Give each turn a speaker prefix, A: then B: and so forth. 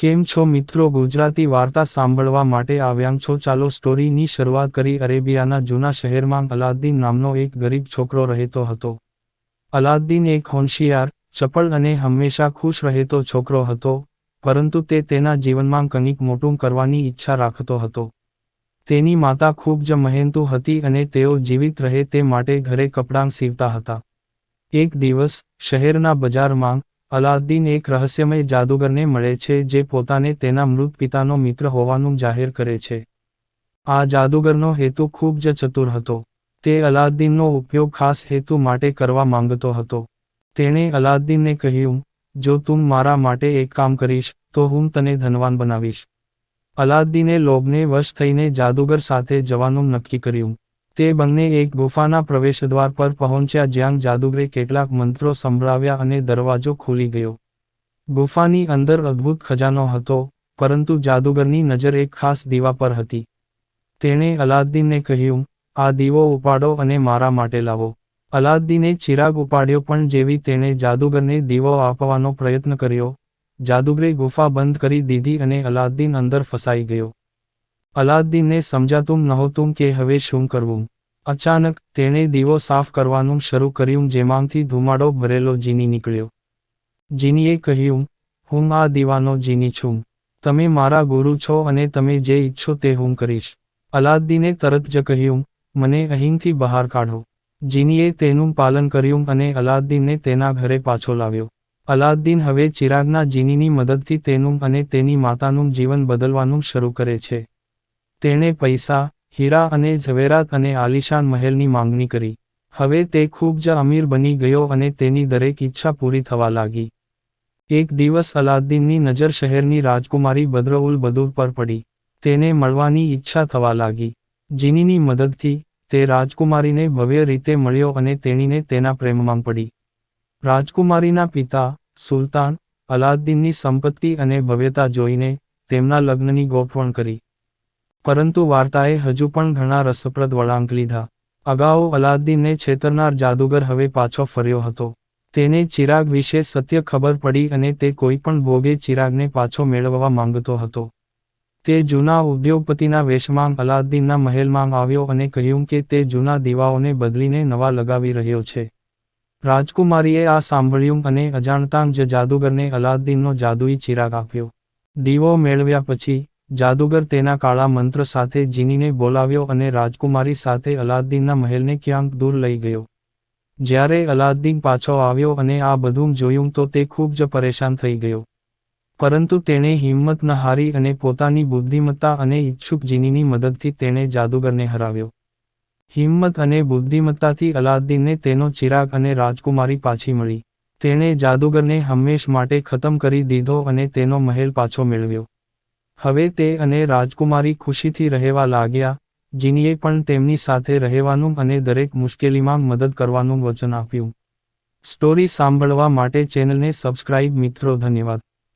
A: કેમ છો મિત્રો? ગુજરાતી વાર્તા સાંભળવા માટે આવ્યા છો. ચાલો સ્ટોરીની શરૂઆત કરી. અરેબિયાના જૂના શહેરમાં અલાદ્દીન નામનો એક ગરીબ છોકરો રહેતો હતો. અલાદ્દીન એક હોંશિયાર, ચપળ અને હંમેશા ખુશ રહેતો છોકરો હતો, પરંતુ તે તેના જીવનમાં કંઈક મોટું કરવાની ઈચ્છા રાખતો હતો. તેની માતા ખૂબ જ મહેનતુ હતી અને તેઓ જીવિત રહે તે માટે ઘરે કપડાં સીવતા હતા. એક દિવસ, શહેરના બજારમાં અલાદ્દીન એક રહસ્યમય જાદુગરને મળે છે જે પોતાને તેના મૃત પિતાનો મિત્ર હોવાનું જાહેર કરે છે. આ જાદુગરનો હેતુ ખૂબ જ ચતુર હતો. તે અલાદ્દીનનો ઉપયોગ ખાસ હેતુ માટે કરવા માંગતો હતો. તેણે અલાદ્દીનને કહ્યું, જો તું મારા માટે એક કામ કરીશ, તો હું તને ધનવાન બનાવીશ. અલાદ્દીને લોભને વશ થઈને જાદુગર સાથે જવાનું નક્કી કર્યું. તે બંને એક ગુફાના પ્રવેશદ્વાર પર પહોંચ્યા જ્યાં જાદુગરે કેટલાક મંત્રો સંભળાવ્યા અને દરવાજો ખુલી ગયો. ગુફાની અંદર અદ્ભુત ખજાનો હતો, પરંતુ જાદુગરની નજર એક ખાસ દીવા પર હતી. તેણે અલાદ્દીનને કહ્યું, આ દીવો ઉપાડો અને મારા માટે લાવો. અલાદ્દીને ચિરાગ ઉપાડ્યો પણ જેવી તેણે જાદુગરને દીવો આપવાનો પ્રયત્ન કર્યો, જાદુગરે ગુફા બંધ કરી દીધી અને અલાદ્દીન અંદર ફસાઈ ગયો. અલાદ્દીનને સમજાતું નહોતું કે હવે શું કરવું. અચાનક તેણે દીવો સાફ કરવાનું શરૂ કર્યું જેમાંથી ધુમાડો ભરેલો જીની નીકળ્યો. જીનીએ કહ્યું, હું આ દીવાનો જીની છું. તમે મારા ગુરુ છો અને તમે જે ઈચ્છો તે હું કરીશ. અલાદ્દીને તરત જ કહ્યું, મને અહીંથી બહાર કાઢો. જીનીએ તેનું પાલન કર્યું અને અલાદ્દીનને તેના ઘરે પાછો લાવ્યો. અલાદ્દીન હવે ચિરાગના જીનીની મદદથી તેનું અને તેની માતાનું જીવન બદલવાનું શરૂ કરે છે. તેણે પૈસા હીરા અને ઝવેરાત અને આલિશાન મહેલની માંગણી કરી. હવે તે ખૂબ જ અમીર બની ગયો અને તેની દરેક ઈચ્છા પૂરી થવા લાગી. એક દિવસ અલાદ્દીનની નજર શહેરની રાજકુમારી બદ્રઉલ બદુર પર પડી. તેને મળવાની ઈચ્છા થવા લાગી. જીનીની મદદથી તે રાજકુમારીને ભવ્ય રીતે મળ્યો અને તેણીને તેના પ્રેમમાં પડી. રાજકુમારીના પિતા, સુલતાન, અલાદ્દીનની સંપત્તિ અને ભવ્યતા જોઈને તેમના લગ્નની ગોઠવણ કરી. પરંતુ વાર્તાએ હજુ પણ ઘણા રસપ્રદ વળાંક લીધા. અગાઉ અલાદ્દીનને છેતરનાર જાદુગર હવે પાછો ફર્યો હતો. તેને ચિરાગ વિશે સત્ય ખબર પડી અને તે કોઈ પણ ભોગે ચિરાગને પાછો મેળવવા માંગતો હતો. તે જૂના ઉદ્યોગપતિના વેશમાં અલાદ્દીનના મહેલમાં આવ્યો અને કહ્યું કે તે જૂના દીવાઓને બદલીને નવા લગાવી રહ્યો છે. રાજકુમારીએ આ સાંભળ્યું અને અજાણતાં જ જાદુગરને અલાદ્દીનનો જાદુઈ ચિરાગ આપ્યો. દીવો મેળવ્યા પછી જાદુગર તેના કાળા મંત્ર સાથે જીનીને બોલાવ્યો અને રાજકુમારી સાથે અલાદ્દીનના મહેલને ક્યાંક દૂર લઈ ગયો. જ્યારે અલાદ્દીન પાછો આવ્યો અને આ બધું જોયું તો તે ખૂબ જ પરેશાન થઈ ગયો. પરંતુ તેણે હિંમત ન હારી અને પોતાની બુદ્ધિમત્તા અને ઈચ્છુક જીનીની મદદથી તેણે જાદુગરને હરાવ્યો. હિંમત અને બુદ્ધિમત્તાથી અલાદ્દીનને તેનો ચિરાગ અને રાજકુમારી પાછી મળી. તેણે જાદુગરને હંમેશ માટે ખતમ કરી દીધો અને તેનો મહેલ પાછો મેળવ્યો. હવે તે અને રાજકુમારી ખુશીથી રહેવા લાગ્યા, જીનીએ પણ તેમની સાથે રહેવાનું અને દરેક મુશ્કેલીમાં મદદ કરવાનું વચન આપ્યું. સ્ટોરી સાંભળવા માટે ચેનલને સબસ્ક્રાઇબ મિત્રો, ધન્યવાદ.